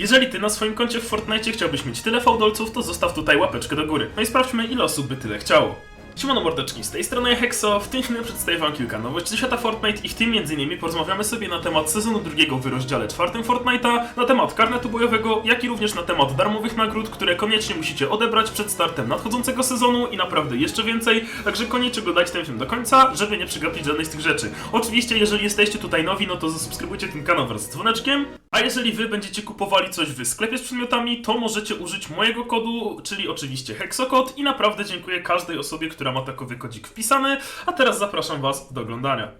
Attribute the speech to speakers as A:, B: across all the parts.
A: Jeżeli ty na swoim koncie w Fortnite chciałbyś mieć tyle fałdolców, to zostaw tutaj łapeczkę do góry. No i sprawdźmy ile osób by tyle chciało. Siemano mordeczki, z tej strony Hexo, w tym filmie przedstawię wam kilka nowości ze świata Fortnite i w tym m.in. porozmawiamy sobie na temat sezonu drugiego w rozdziale czwartym Fortnite'a, na temat karnetu bojowego, jak i również na temat darmowych nagród, które koniecznie musicie odebrać przed startem nadchodzącego sezonu i naprawdę jeszcze więcej, także koniecznie oglądajcie ten film do końca, żeby nie przegapić żadnej z tych rzeczy. Oczywiście, jeżeli jesteście tutaj nowi, no to zasubskrybujcie ten kanał wraz z dzwoneczkiem, a jeżeli wy będziecie kupowali coś w sklepie z przedmiotami, to możecie użyć mojego kodu, czyli oczywiście Hexokod i naprawdę dziękuję każdej osobie, która ma takowy kodzik wpisany, a teraz zapraszam was do oglądania.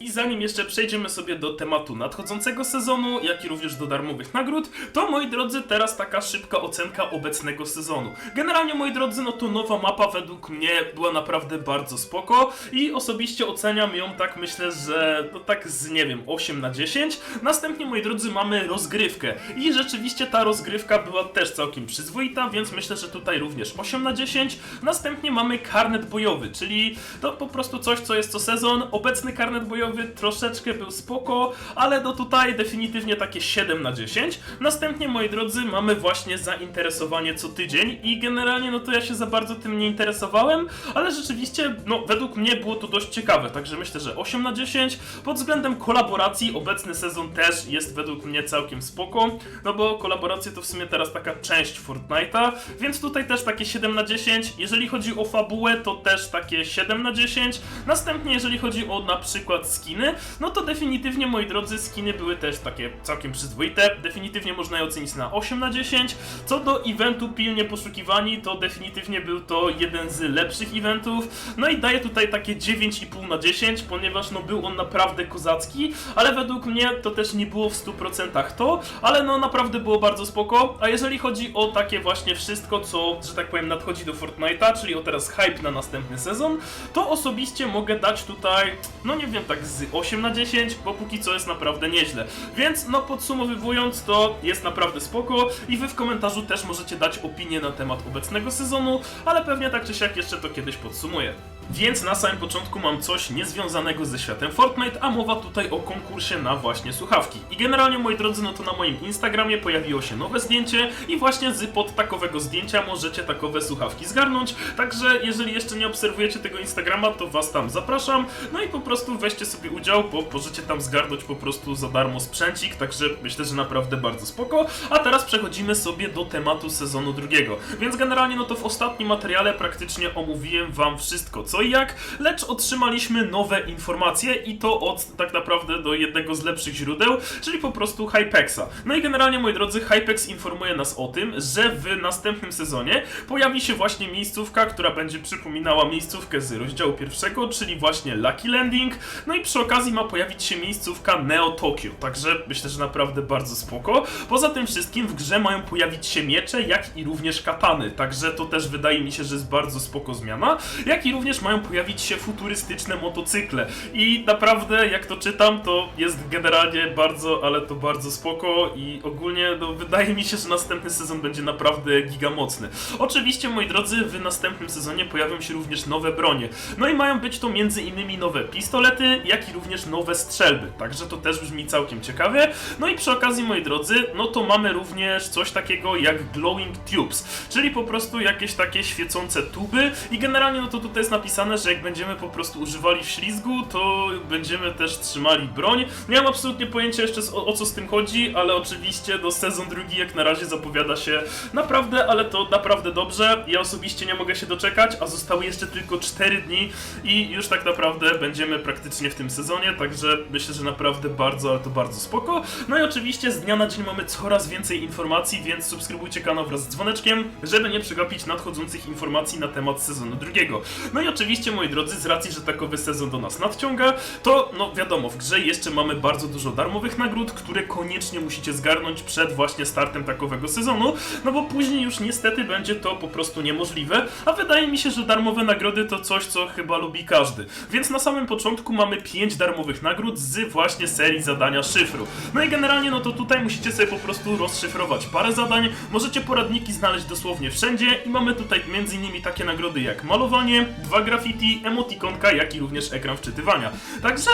A: I zanim jeszcze przejdziemy sobie do tematu nadchodzącego sezonu, jak i również do darmowych nagród, to moi drodzy, teraz taka szybka ocenka obecnego sezonu. Generalnie, moi drodzy, no to nowa mapa według mnie była naprawdę bardzo spoko i osobiście oceniam ją tak myślę, że no tak z nie wiem 8 na 10. Następnie, moi drodzy, mamy rozgrywkę i rzeczywiście ta rozgrywka była też całkiem przyzwoita, więc myślę, że tutaj również 8 na 10. Następnie mamy karnet bojowy, czyli to po prostu coś, co jest co sezon. Obecny karnet bojowy troszeczkę był spoko, ale do tutaj definitywnie takie 7 na 10. Następnie, moi drodzy, mamy właśnie zainteresowanie co tydzień i generalnie no to ja się za bardzo tym nie interesowałem, ale rzeczywiście, no według mnie było to dość ciekawe, także myślę, że 8 na 10. Pod względem kolaboracji obecny sezon też jest według mnie całkiem spoko, no bo kolaboracje to w sumie teraz taka część Fortnite'a, więc tutaj też takie 7 na 10. Jeżeli chodzi o fabułę, to też takie 7 na 10. Następnie, jeżeli chodzi o na przykład skiny, no to definitywnie, moi drodzy, skiny były też takie całkiem przyzwoite. Definitywnie można je ocenić na 8 na 10. Co do eventu pilnie poszukiwani, to definitywnie był to jeden z lepszych eventów. No i daję tutaj takie 9,5 na 10, ponieważ no był on naprawdę kozacki, ale według mnie to też nie było w 100% to, ale no naprawdę było bardzo spoko. A jeżeli chodzi o takie właśnie wszystko, co, że tak powiem, nadchodzi do Fortnite'a, czyli o teraz hype na następny sezon, to osobiście mogę dać tutaj, no nie wiem, tak z 8 na 10, bo póki co jest naprawdę nieźle. Więc no podsumowując, to jest naprawdę spoko i wy w komentarzu też możecie dać opinię na temat obecnego sezonu, ale pewnie tak czy siak jeszcze to kiedyś podsumuję. Więc na samym początku mam coś niezwiązanego ze światem Fortnite, a mowa tutaj o konkursie na właśnie słuchawki. I generalnie, moi drodzy, no to na moim Instagramie pojawiło się nowe zdjęcie i właśnie z pod takowego zdjęcia możecie takowe słuchawki zgarnąć. Także jeżeli jeszcze nie obserwujecie tego Instagrama, to was tam zapraszam. No i po prostu weźcie sobie udział, bo możecie tam zgarnąć po prostu za darmo sprzęcik, także myślę, że naprawdę bardzo spoko. A teraz przechodzimy sobie do tematu sezonu drugiego. Więc generalnie, no to w ostatnim materiale praktycznie omówiłem wam wszystko, co i jak, lecz otrzymaliśmy nowe informacje i to od tak naprawdę do jednego z lepszych źródeł, czyli po prostu Hypexa. No i generalnie, moi drodzy, Hypex informuje nas o tym, że w następnym sezonie pojawi się właśnie miejscówka, która będzie przypominała miejscówkę z rozdziału pierwszego, czyli właśnie Lucky Landing. No i przy okazji ma pojawić się miejscówka Neo Tokyo, także myślę, że naprawdę bardzo spoko. Poza tym wszystkim w grze mają pojawić się miecze, jak i również katany, także to też wydaje mi się, że jest bardzo spoko zmiana, jak i również mają pojawić się futurystyczne motocykle. I naprawdę, jak to czytam, to jest generalnie bardzo, ale to bardzo spoko i ogólnie no, wydaje mi się, że następny sezon będzie naprawdę giga mocny. Oczywiście, moi drodzy, w następnym sezonie pojawią się również nowe bronie. No i mają być to między innymi nowe pistolety, jak i również nowe strzelby. Także to też brzmi całkiem ciekawie. No i przy okazji, moi drodzy, no to mamy również coś takiego jak glowing tubes, czyli po prostu jakieś takie świecące tuby i generalnie no to tutaj jest napisane, że jak będziemy po prostu używali ślizgu, to będziemy też trzymali broń. Nie mam absolutnie pojęcia jeszcze o, o co z tym chodzi, ale oczywiście do sezon drugi jak na razie zapowiada się naprawdę, ale to naprawdę dobrze. Ja osobiście nie mogę się doczekać, a zostały jeszcze tylko 4 dni i już tak naprawdę będziemy praktycznie w tym sezonie, także myślę, że naprawdę bardzo, ale to bardzo spoko. No i oczywiście z dnia na dzień mamy coraz więcej informacji, więc subskrybujcie kanał wraz z dzwoneczkiem, żeby nie przegapić nadchodzących informacji na temat sezonu drugiego. No i oczywiście, moi drodzy, z racji, że takowy sezon do nas nadciąga, to no wiadomo, w grze jeszcze mamy bardzo dużo darmowych nagród, które koniecznie musicie zgarnąć przed właśnie startem takowego sezonu, no bo później już niestety będzie to po prostu niemożliwe, a wydaje mi się, że darmowe nagrody to coś, co chyba lubi każdy. Więc na samym początku mamy 5 darmowych nagród z właśnie serii zadania szyfru. No i generalnie no to tutaj musicie sobie po prostu rozszyfrować parę zadań, możecie poradniki znaleźć dosłownie wszędzie i mamy tutaj m.in. takie nagrody jak malowanie, dwa graffiti, emotikonka, jak i również ekran wczytywania. Także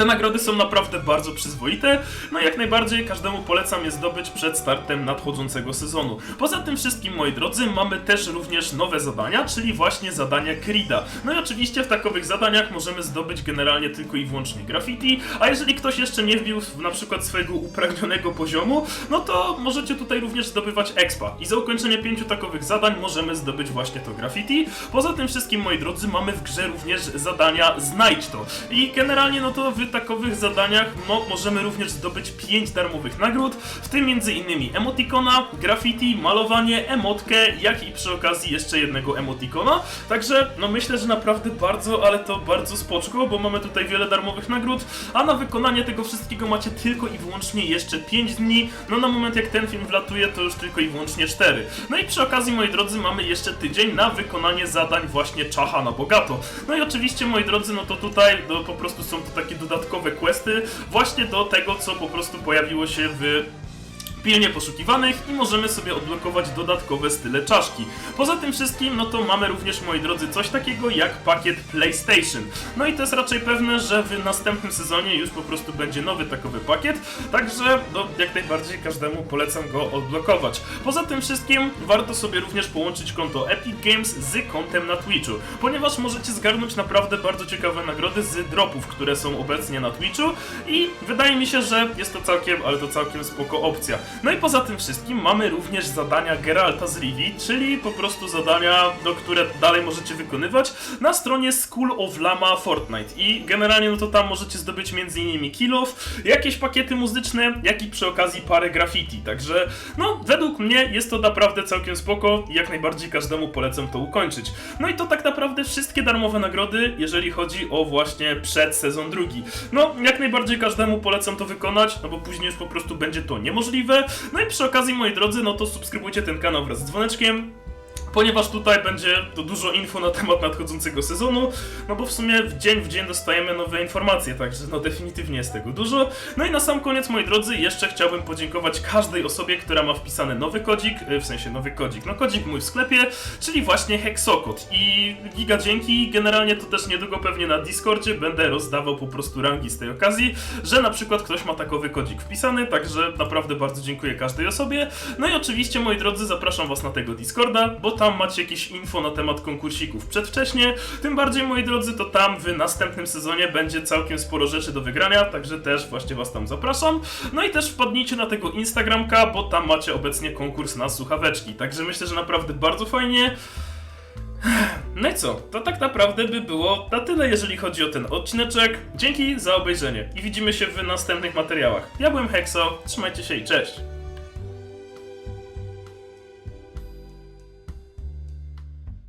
A: Te nagrody są naprawdę bardzo przyzwoite, no i jak najbardziej każdemu polecam je zdobyć przed startem nadchodzącego sezonu. Poza tym wszystkim, moi drodzy, mamy też również nowe zadania, czyli właśnie zadania Krida. No i oczywiście w takowych zadaniach możemy zdobyć generalnie tylko i wyłącznie graffiti, a jeżeli ktoś jeszcze nie wbił na przykład swojego upragnionego poziomu, no to możecie tutaj również zdobywać expa. I za ukończenie pięciu takowych zadań możemy zdobyć właśnie to graffiti. Poza tym wszystkim, moi drodzy, mamy w grze również zadania Znajdź to. I generalnie no to w takowych zadaniach no, możemy również zdobyć 5 darmowych nagród, w tym innymi emotikona, graffiti, malowanie, emotkę, jak i przy okazji jeszcze jednego emotikona. Także no myślę, że naprawdę bardzo, ale to bardzo spoczko, bo mamy tutaj wiele darmowych nagród, a na wykonanie tego wszystkiego macie tylko i wyłącznie jeszcze 5 dni. No na moment jak ten film wlatuje, to już tylko i wyłącznie 4. No i przy okazji, moi drodzy, mamy jeszcze tydzień na wykonanie zadań właśnie czacha na bogato. No i oczywiście, moi drodzy, no to tutaj no, po prostu są to takie dodatkowe questy właśnie do tego, co po prostu pojawiło się w pilnie poszukiwanych i możemy sobie odblokować dodatkowe style czaszki. Poza tym wszystkim, no to mamy również, moi drodzy, coś takiego jak pakiet PlayStation. No i to jest raczej pewne, że w następnym sezonie już po prostu będzie nowy takowy pakiet, także no, jak najbardziej każdemu polecam go odblokować. Poza tym wszystkim warto sobie również połączyć konto Epic Games z kontem na Twitchu, ponieważ możecie zgarnąć naprawdę bardzo ciekawe nagrody z dropów, które są obecnie na Twitchu i wydaje mi się, że jest to całkiem, ale to całkiem spoko opcja. No i poza tym wszystkim mamy również zadania Geralta z Rivi, czyli po prostu zadania, no, które dalej możecie wykonywać na stronie School of Lama Fortnite i generalnie no to tam możecie zdobyć m.in. kill off, jakieś pakiety muzyczne, jak i przy okazji parę graffiti, także no według mnie jest to naprawdę całkiem spoko i jak najbardziej każdemu polecam to ukończyć. No i to tak naprawdę wszystkie darmowe nagrody, jeżeli chodzi o właśnie przed sezon drugi. No jak najbardziej każdemu polecam to wykonać, no bo później już po prostu będzie to niemożliwe. No i przy okazji, moi drodzy, no to subskrybujcie ten kanał wraz z dzwoneczkiem. Ponieważ tutaj będzie dużo info na temat nadchodzącego sezonu, no bo w sumie w dzień w dzień dostajemy nowe informacje, także no definitywnie jest tego dużo. No i na sam koniec, moi drodzy, jeszcze chciałbym podziękować każdej osobie, która ma wpisany nowy kodzik, y, w sensie nowy kodzik, no kodzik mój w sklepie, czyli właśnie Hexokod. I giga dzięki, generalnie to też niedługo pewnie na Discordzie będę rozdawał po prostu rangi z tej okazji, że na przykład ktoś ma takowy kodzik wpisany, także naprawdę bardzo dziękuję każdej osobie. No i oczywiście, moi drodzy, zapraszam was na tego Discorda, bo tam macie jakieś info na temat konkursików przedwcześnie. Tym bardziej, moi drodzy, to tam w następnym sezonie będzie całkiem sporo rzeczy do wygrania, także też właśnie was tam zapraszam. No i też wpadnijcie na tego Instagramka, bo tam macie obecnie konkurs na słuchaweczki. Także myślę, że naprawdę bardzo fajnie. No i co? To tak naprawdę by było na tyle, jeżeli chodzi o ten odcineczek. Dzięki za obejrzenie i widzimy się w następnych materiałach. Ja byłem Hexo, trzymajcie się i cześć!